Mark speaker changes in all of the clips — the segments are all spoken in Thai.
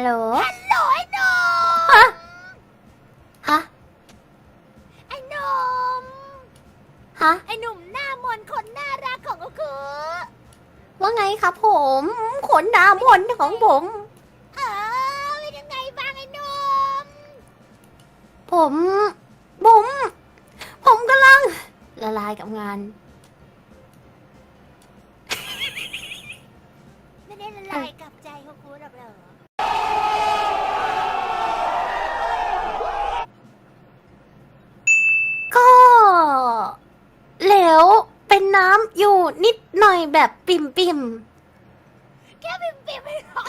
Speaker 1: ฮัลโหล
Speaker 2: ฮัลโหลไอ้หนุ่ม
Speaker 1: ฮะ ฮะ
Speaker 2: ไอ้หนุ่ม
Speaker 1: ฮะ
Speaker 2: ไอ้หนุ่มหน้ามนต์คนน่ารักของก็คือ
Speaker 1: ว่าไงครับผมขนดามนของผม
Speaker 2: เออเป็นยังไงบ้างไอ้หนุ่ม
Speaker 1: ผม ผม ผมกำลัง ละลายกับงาน
Speaker 2: ไม่ได้ละลายกับใจของคุณหรอกเหรอ
Speaker 1: วเป็นน้ำอยู่นิดหน่อยแบบปิ่มปิ่ม
Speaker 2: แค่ปิ่มปิ่มไม่หรอ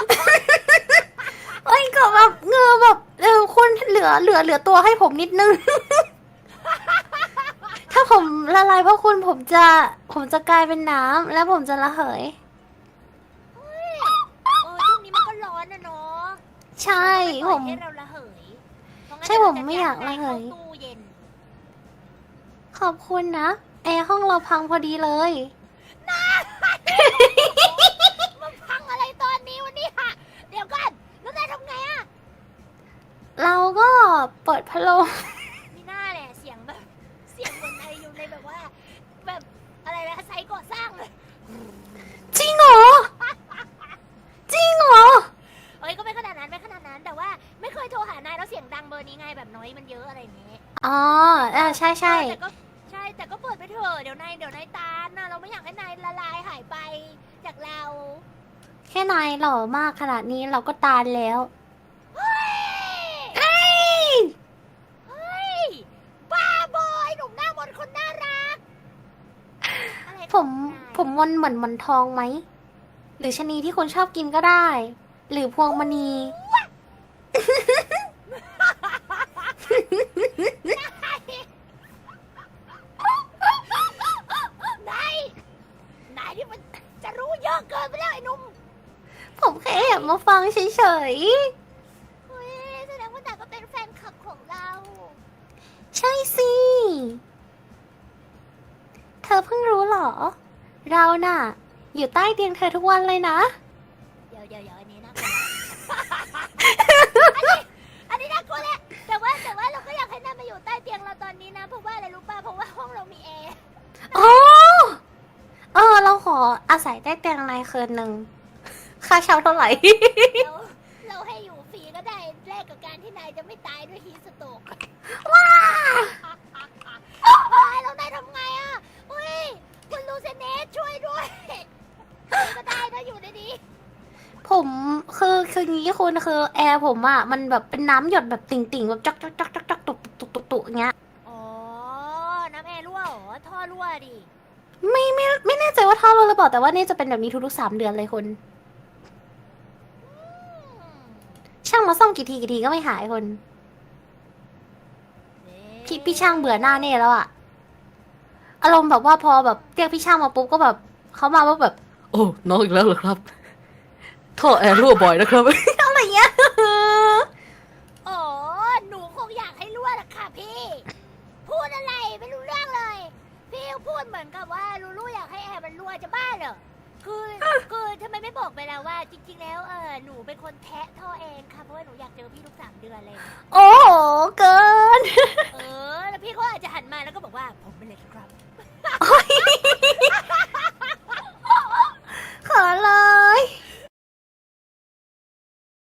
Speaker 1: ๆเอ้ยก็แบบเหงือแบบเออคุณเหลือเหลือเหลือตัวให้ผมนิดนึง ถ้าผมละลายเพราะคุณผมจะ ผมจะกลายเป็นน้ำแล้วผมจะระเหย
Speaker 2: เออช่วงนี้มันก็ร้อนนะเนาะ
Speaker 1: ใช่
Speaker 2: น
Speaker 1: ผ
Speaker 2: ก็
Speaker 1: ม
Speaker 2: ปล่อยให้เราระเหยเพราะงั้น
Speaker 1: ใช่
Speaker 2: เดี๋ว
Speaker 1: ผมไม่อยาก
Speaker 2: จ
Speaker 1: ระเหย
Speaker 2: ข้าตู้เย็น
Speaker 1: ขอบคุณนะแอ ร์ห้องเราพังพอดีเลย
Speaker 2: มันพังอะไรตอนนี้วันนี้ฮะเดี๋ยวก่อนแล้วนายทำไงอะ
Speaker 1: เราก็เปิดพัดลม
Speaker 2: มีหน้าแหละเสียงแบบ เสียงเหมือนในอยู่ในแบบว่า แบบอะไรนะไซต์ก่อสร้างเลย
Speaker 1: จริงเหรอ จริงเหรอ
Speaker 2: เอ้ยก็ไม่ขนาดนั้นไม่ขนาดนั้น แต่ว่าไม่เคยโทรหานายแล้วเสียงดังเบอร์นี้ไงแบบน้อยมันเยอะอะไรอย่างเงี้ย
Speaker 1: อ๋ออ่าใช่ใช่
Speaker 2: แต่ก็ใช่ แต่ก็เปิดไปเถอะเดี๋ยวนายเดี๋ยวนายตาลนะเราไม่อยากให้นายละลายหายไปจากเรา
Speaker 1: แค่นายหล่อมากขนาดนี้เราก็ตานแล้ว
Speaker 2: เฮ้ย
Speaker 1: เอ้ย
Speaker 2: เฮ้ยบ้าบอยหนุ่มหน้ามนต์คนน่ารักอะไรของ
Speaker 1: ผม
Speaker 2: นาย
Speaker 1: ผมมนเหมือนหมอนทองไหม หรือชะนีที่คุณชอบกินก็ได้ หรือพวงมณี
Speaker 2: นาย นายที่มันจะรู้เยอะเกินไปแล้วไอ้หนุ่ม
Speaker 1: ผมแค่แอบ มาฟังเฉย
Speaker 2: เฮ้ยแสดงว่านายก็เป็นแฟนคลับของเรา
Speaker 1: ๆ ใช่สิ เธอเพิ่งรู้เหรอ เราน่ะ อยู่ใต้เตียงเธอทุกวันเลยนะ
Speaker 2: เดี๋ยวเดี๋ยวเดี๋ยวอันนี้น่ากลัวอันนี้อันนี้น่ากลัวแหละแต่ว่าแต่ว่าเราก็อยากให้นายมาอยู่ใต้เตียงเราตอนนี้นะ เพราะว่าอะไรรู้ป่ะ เพราะว่าห้องเรามีแอร์
Speaker 1: อ๋อเออ เราขออาศัยใต้เตียงนายคืนหนึ่ง ค่าเช่าเท่าไหร่
Speaker 2: เราเราให้อยู่ฟรีก็ได้แลกกับการที่นายจะไม่ตายด้วยฮีสโตก
Speaker 1: ว้า
Speaker 2: ว้ายแล้วนายทำไงอะอุ้ยคุณลูเซเนสช่วยด้วยก็ได้นะอยู่ในนี้
Speaker 1: ผมคือคืองี้คุณคือแอร์ผมอะมันแบบเป็นน้ำหยดแบบติ่งๆแบบจักจักจักจักจักตุกตุกตุกตุกอย่างเงี้ย
Speaker 2: อ๋อน้ำแอร์รั่วเหรอท่อรั่วดิ
Speaker 1: ไม่ไม่ไม่แน่ใจว่าท่อรั่วหรือเปล่าแต่ว่านี่จะเป็นแบบนี้ทุกๆสามเดือนเลยคุณ
Speaker 2: อืม
Speaker 1: ช่างมาซ่อมกี่ทีกี่ทีก็ไม่หายคน พี่พี่ช่างเบื่อหน้าเน่แล้วอะอารมณ์แบบว่าพอแบบเรียกพี่ช่างมาปุ๊บก็แบบเขามาว่าแบบ
Speaker 3: โอ้น้องอีกแล้วเหรอครับ ท่อแอร์รั่วบ่อยนะครับ
Speaker 1: อะไรเงี้ย
Speaker 2: อ๋อหนูคงอยากให้รั่วแหละค่ะพี่ พูดอะไรไม่รู้เรื่องเลย พี่พูดเหมือนกับว่ารู้รู้อยากให้แอร์มันรั่วจะบ้าเหรอคือคือทำไมไม่บอกไปแล้วว่า จริง ๆ แล้วเออหนูเป็นคนแทะท่อเองค่ะเพร ทุกสามเดือนเลย
Speaker 1: โอ้โหเกิน
Speaker 2: เออ แล้วพี่ก็อาจจะหันมาแล้วก็บอกว่าผมเป็นเลยครับ